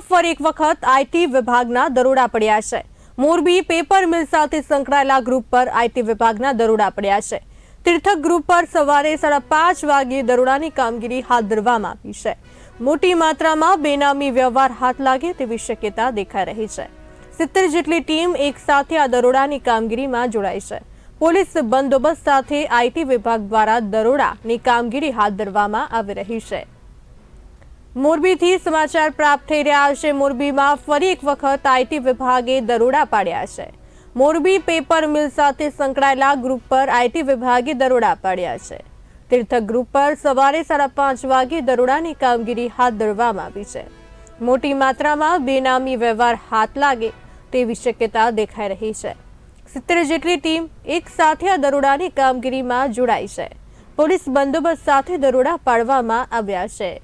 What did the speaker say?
ફરી એક વખત આઈટી વિભાગના દરોડા પડ્યા છે. મોરબી પેપર મિલ સાથે સંકળાયેલા ગ્રુપ પર આઈટી વિભાગના દરોડા પડ્યા છે. તીર્થક ગ્રુપ પર સવારે સાડા પાંચ વાગ્યે દરોડાની કામગીરી હાથ ધરવામાં આવી છે. મોટી માત્રામાં બેનામી વ્યવહાર હાથ લાગે તેવી શક્યતા દેખાઈ રહી છે. સિત્તેર જેટલી ટીમ એક સાથે આ દરોડાની કામગીરીમાં જોડાઈ છે. પોલીસ બંદોબસ્ત સાથે આઈટી વિભાગ દ્વારા દરોડાની કામગીરી હાથ ધરવામાં આવી રહી છે. મોરબીથી સમાચાર પ્રાપ્ત થઈ રહ્યા છે. મોરબીમાં ફરી એક વખત આઈટી વિભાગે દરોડા પાડ્યા છે. મોરબી પેપર મિલ સાથે સંકળાયેલા ગ્રુપ પર આઈટી વિભાગે દરોડા પાડ્યા છે. તીર્થક ગ્રુપ પર સવારે સાડા પાંચ વાગે દરોડાની કામગીરી હાથ ધરવામાં આવી છે. મોટી માત્રામાં બેનામી વ્યવહાર હાથ લાગે તેવી શક્યતા દેખાઈ રહી છે. સિત્તેર જેટલી ટીમ એક સાથે આ દરોડાની કામગીરીમાં જોડાઈ છે. પોલીસ બંદોબસ્ત સાથે દરોડા પાડવામાં આવ્યા છે.